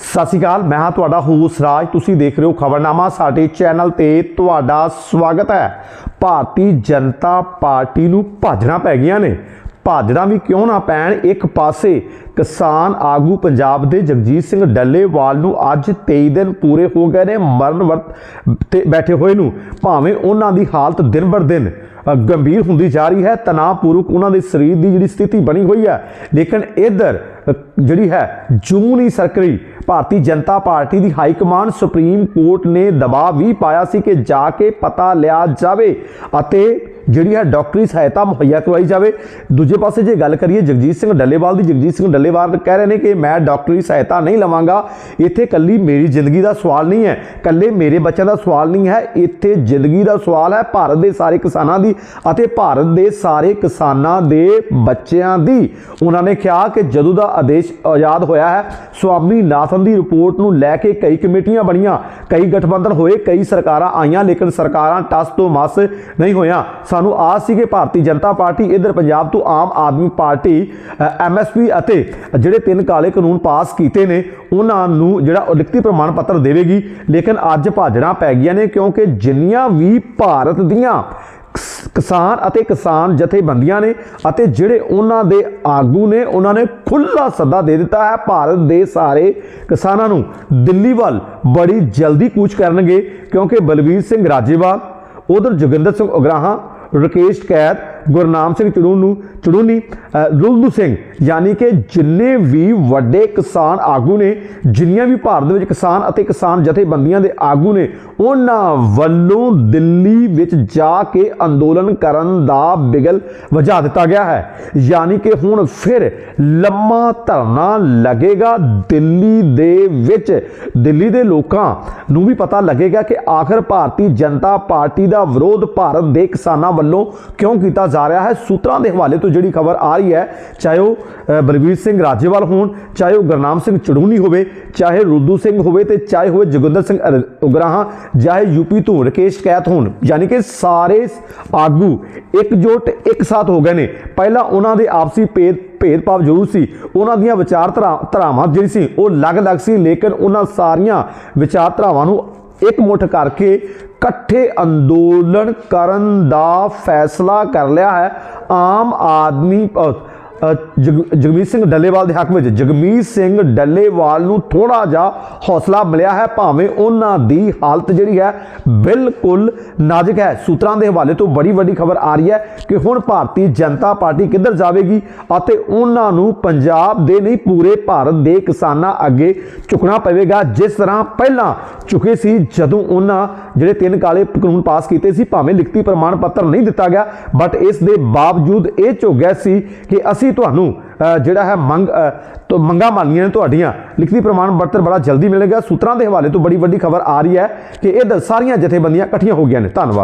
ਸਤਿ ਸ਼੍ਰੀ ਅਕਾਲ, ਮੈਂ ਹਾਂ ਤੁਹਾਡਾ ਹੋਸ ਰਾਜ। ਤੁਸੀਂ ਦੇਖ ਰਹੇ ਹੋ ਖਬਰਨਾਮਾ, ਸਾਡੇ ਚੈਨਲ ਤੇ ਤੁਹਾਡਾ ਸਵਾਗਤ ਹੈ। ਭਾਰਤੀ ਜਨਤਾ ਪਾਰਟੀ ਨੂੰ ਭਾਜਣਾ ਪੈ ਗਈਆਂ ਨੇ। ਭਾਜਣਾ ਵੀ ਕਿਉਂ ਨਾ ਪੈਣ? ਇੱਕ ਪਾਸੇ ਕਿਸਾਨ ਆਗੂ ਪੰਜਾਬ ਦੇ ਜਗਜੀਤ ਸਿੰਘ ਡੱਲੇਵਾਲ ਨੂੰ ਅੱਜ 23 ਦਿਨ ਪੂਰੇ ਹੋ ਗਏ ਨੇ, ਮਰਨ ਵਰਤ ਤੇ ਬੈਠੇ ਹੋਏ ਨੂੰ। ਭਾਵੇਂ ਉਹਨਾਂ ਦੀ ਹਾਲਤ ਦਿਨ ਬਰ ਦਿਨ ਗੰਭੀਰ ਹੁੰਦੀ ਜਾ ਰਹੀ ਹੈ ਤਣਾਅਪੂਰਵਕ ਉਹਨਾਂ ਦੇ ਸਰੀਰ ਦੀ ਜਿਹੜੀ ਸਥਿਤੀ ਬਣੀ ਹੋਈ ਹੈ। ਲੇਕਿਨ ਇਧਰ ਜਿਹੜੀ ਹੈ ਜੂਨ ਹੀ ਸਰਕਰੀ, ਭਾਰਤੀ ਜਨਤਾ ਪਾਰਟੀ ਦੀ ਹਾਈ ਕਮਾਂਡ ਸੁਪਰੀਮ ਕੋਰਟ ਨੇ ਦਬਾਅ ਵੀ ਪਾਇਆ ਸੀ ਕਿ ਜਾ ਕੇ ਪਤਾ ਲਿਆ ਜਾਵੇ ਅਤੇ ਜਿਹੜੀ ਹੈ ਡਾਕਟਰੀ ਸਹਾਇਤਾ ਮੁਹੱਈਆ ਕਰਵਾਈ ਜਾਵੇ। ਦੂਜੇ ਪਾਸੇ ਜੇ ਗੱਲ ਕਰੀਏ ਜਗਜੀਤ ਸਿੰਘ ਡੱਲੇਵਾਲ ਦੀ, ਜਗਜੀਤ ਸਿੰਘ ਡੱਲੇਵਾਲ ਕਹਿ ਰਹੇ ਨੇ ਕਿ ਮੈਂ ਡਾਕਟਰੀ ਸਹਾਇਤਾ ਨਹੀਂ ਲਵਾਂਗਾ। ਇੱਥੇ ਕੱਲੀ ਮੇਰੀ ਜ਼ਿੰਦਗੀ ਦਾ ਸਵਾਲ ਨਹੀਂ ਹੈ। ਕੱਲੇ ਮੇਰੇ ਬੱਚਿਆਂ ਦਾ ਸਵਾਲ ਨਹੀਂ ਹੈ। ਇੱਥੇ ਜ਼ਿੰਦਗੀ ਦਾ ਸਵਾਲ ਹੈ ਭਾਰਤ ਦੇ ਸਾਰੇ ਕਿਸਾਨਾਂ ਦੀ ਅਤੇ ਭਾਰਤ ਦੇ ਸਾਰੇ ਕਿਸਾਨਾਂ ਦੇ ਬੱਚਿਆਂ ਦੀ। ਉਹਨਾਂ ਨੇ ਕਿਹਾ ਕਿ ਜਦੋਂ ਦਾ ਆਦੇਸ਼ ਆਜ਼ਾਦ ਹੋਇਆ ਹੈ ਸਵਾਮੀ ਨਾਥਨ ਦੀ ਰਿਪੋਰਟ ਨੂੰ ਲੈ ਕੇ ਕਈ ਕਮੇਟੀਆਂ ਬਣੀਆਂ, ਕਈ ਗਠਬੰਧਨ ਹੋਏ, ਕਈ ਸਰਕਾਰਾਂ ਆਈਆਂ, ਲੇਕਿਨ ਸਰਕਾਰਾਂ ਟਸ ਤੋਂ ਮਸ ਨਹੀਂ ਹੋਈਆਂ। ਸਾਨੂੰ ਆਸ ਸੀ ਕਿ ਭਾਰਤੀ ਜਨਤਾ ਪਾਰਟੀ ਇਧਰ ਪੰਜਾਬ ਤੋਂ ਆਮ ਆਦਮੀ ਪਾਰਟੀ ਐਮਐਸਪੀ ਅਤੇ ਜਿਹੜੇ ਤਿੰਨ ਕਾਲੇ ਕਾਨੂੰਨ ਪਾਸ ਕੀਤੇ ਨੇ, ਉਹਨਾਂ ਨੂੰ ਜਿਹੜਾ ਉਹ ਲਿਖਤੀ ਪ੍ਰਮਾਣ ਪੱਤਰ ਦੇਵੇਗੀ। ਲੇਕਿਨ ਅੱਜ ਭਾਜੜਾਂ ਪੈ ਗਈਆਂ ਨੇ ਕਿਉਂਕਿ ਜਿੰਨੀਆਂ ਵੀ ਭਾਰਤ ਦੀਆਂ ਕਿਸਾਨ ਅਤੇ ਕਿਸਾਨ ਜਥੇਬੰਦੀਆਂ ਨੇ ਅਤੇ ਜਿਹੜੇ ਉਹਨਾਂ ਦੇ ਆਗੂ ਨੇ, ਉਹਨਾਂ ਨੇ ਖੁੱਲਾ ਸੱਦਾ ਦੇ ਦਿੱਤਾ ਹੈ ਭਾਰਤ ਦੇ ਸਾਰੇ ਕਿਸਾਨਾਂ ਨੂੰ। ਦਿੱਲੀ ਵੱਲ ਬੜੀ ਜਲਦੀ ਕੂਚ ਕਰਨਗੇ ਕਿਉਂਕਿ ਬਲਵੀਰ ਸਿੰਘ ਰਾਜੇਵਾਲ, ਉਧਰ ਜੋਗਿੰਦਰ ਸਿੰਘ ਉਗਰਾਹਾਂ ਰਕੇਸ਼ ਕੈਦ ਗੁਰਨਾਮ ਸਿੰਘ ਚੜੂਨੂ ਚੜੂਨੀ ਅ, ਰੁਲਦੂ ਸਿੰਘ ਯਾਨੀ ਕਿ ਜਿੰਨੇ ਵੀ ਵੱਡੇ ਕਿਸਾਨ ਆਗੂ ਨੇ ਜਿੰਨੀਆਂ ਵੀ ਭਾਰਤ ਦੇ ਵਿੱਚ ਕਿਸਾਨ ਅਤੇ ਕਿਸਾਨ ਜਥੇਬੰਦੀਆਂ ਦੇ ਆਗੂ ਨੇ ਉਹਨਾਂ ਵੱਲੋਂ ਦਿੱਲੀ ਵਿੱਚ ਜਾ ਕੇ ਅੰਦੋਲਨ ਕਰਨ ਦਾ ਬਿਗਲ ਵਜਾ ਦਿੱਤਾ ਗਿਆ ਹੈ। ਯਾਨੀ ਕਿ ਹੁਣ ਫਿਰ ਲੰਮਾ ਧਰਨਾ ਲੱਗੇਗਾ ਦਿੱਲੀ ਦੇ ਵਿੱਚ। ਦਿੱਲੀ ਦੇ ਲੋਕਾਂ ਨੂੰ ਵੀ ਪਤਾ ਲੱਗੇਗਾ ਕਿ ਆਖਰ ਭਾਰਤੀ ਜਨਤਾ ਪਾਰਟੀ ਦਾ ਵਿਰੋਧ ਭਾਰਤ ਦੇ ਕਿਸਾਨਾਂ ਵੱਲੋਂ ਕਿਉਂ ਕੀਤਾ ਜਾ ਰਿਹਾ ਹੈ। ਸੂਤਰਾਂ ਦੇ ਹਵਾਲੇ ਤੋਂ ਜਿਹੜੀ ਖਬਰ ਆ ਰਹੀ ਹੈ ਚਾਹੇ ਉਹ ਅ, ਬਲਵੀਰ ਸਿੰਘ ਰਾਜੇਵਾਲ ਹੋਣ ਚਾਹੇ ਉਹ ਗੁਰਨਾਮ ਸਿੰਘ ਚੜੂਨੀ ਹੋਵੇ ਚਾਹੇ ਰੁੱਦੂ ਸਿੰਘ ਹੋਵੇ ਤੇ ਚਾਹੇ ਹੋਵੇ ਜੋਗਿੰਦਰ ਸਿੰਘ ਉਗਰਾਹਾਂ ਚਾਹੇ ਯੂਪੀ ਤੋਂ ਰਕੇਸ਼ ਕੈਤ ਹੋਣ। ਯਾਨੀ ਕਿ ਸਾਰੇ ਆਗੂ ਇਕਜੁੱਟ ਇੱਕ ਸਾਥ ਹੋ ਗਏ ਨੇ। ਪਹਿਲਾਂ ਉਹਨਾਂ ਦੇ ਆਪਸੀ ਭੇਦ ਭੇਦਭਾਵ ਜ਼ਰੂਰ ਸੀ। ਉਹਨਾਂ ਦੀਆਂ ਵਿਚਾਰਧਾਰਾ ਧਾਰਾਵਾਂ ਜਿਹੜੀ ਸੀ ਉਹ ਅਲੱਗ-ਅਲੱਗ ਸੀ ਲੇਕਿਨ ਉਹਨਾਂ ਸਾਰੀਆਂ ਵਿਚਾਰਧਾਰਾਵਾਂ ਨੂੰ ਇੱਕ ਮੁੱਠ ਕਰਕੇ ਇਕੱਠੇ ਅੰਦੋਲਨ ਕਰਨ ਦਾ ਫੈਸਲਾ ਕਰ ਲਿਆ ਹੈ। ਆਮ ਆਦਮੀ ਜਗਮੀਤ ਸਿੰਘ ਡੱਲੇਵਾਲ ਦੇ ਹੱਕ ਵਿੱਚ। ਜਗਮੀਤ ਸਿੰਘ ਡੱਲੇਵਾਲ ਨੂੰ ਥੋੜਾ ਜਿਹਾ ਹੌਸਲਾ ਮਿਲਿਆ ਹੈ, ਭਾਵੇਂ ਉਹਨਾਂ ਦੀ ਹਾਲਤ ਜਿਹੜੀ ਹੈ ਬਿਲਕੁਲ ਨਾਜ਼ੁਕ ਹੈ। ਸੂਤਰਾਂ ਦੇ ਹਵਾਲੇ ਤੋਂ ਬੜੀ ਵੱਡੀ ਖਬਰ ਆ ਰਹੀ ਹੈ ਕਿ ਹੁਣ ਭਾਰਤੀ ਜਨਤਾ ਪਾਰਟੀ ਕਿੱਧਰ ਜਾਵੇਗੀ ਅਤੇ ਉਹਨਾਂ ਨੂੰ ਪੰਜਾਬ ਦੇ ਨਹੀਂ, ਪੂਰੇ ਭਾਰਤ ਦੇ ਕਿਸਾਨਾਂ ਅੱਗੇ ਝੁਕਣਾ ਪਵੇਗਾ, ਜਿਸ ਤਰ੍ਹਾਂ ਪਹਿਲਾਂ ਝੁਕੇ ਸੀ ਜਦੋਂ ਉਹਨਾਂ ਜਿਹੜੇ ਤਿੰਨ ਕਾਲੇ ਕਾਨੂੰਨ ਪਾਸ ਕੀਤੇ ਸੀ, ਭਾਵੇਂ ਲਿਖਤੀ ਪ੍ਰਮਾਣ ਪੱਤਰ ਨਹੀਂ ਦਿੱਤਾ ਗਿਆ, ਬਟ ਇਸ ਦੇ ਬਾਵਜੂਦ ਇਹ ਝੁਕ ਗਿਆ ਸੀ ਕਿ ਅਸੀਂ ਤੁਹਾਨੂੰ ਜਿਹੜਾ ਹੈ ਮੰਗ ਅ, ਤੋਂ ਮੰਗਾ ਮੰਨੀਆਂ ਨੇ ਤੁਹਾਡੀਆਂ। ਲਿਖਤੀ ਪ੍ਰਮਾਣ ਪੱਤਰ ਬੜਾ ਜਲਦੀ ਮਿਲੇਗਾ। ਸੂਤਰਾਂ ਦੇ ਹਵਾਲੇ ਤੋਂ ਬੜੀ ਵੱਡੀ ਖਬਰ ਆ ਰਹੀ ਹੈ ਕਿ ਇਹ ਸਾਰੀਆਂ ਜਥੇਬੰਦੀਆਂ ਇਕੱਠੀਆਂ ਹੋ ਗਈਆਂ ਨੇ। ਧੰਨਵਾਦ।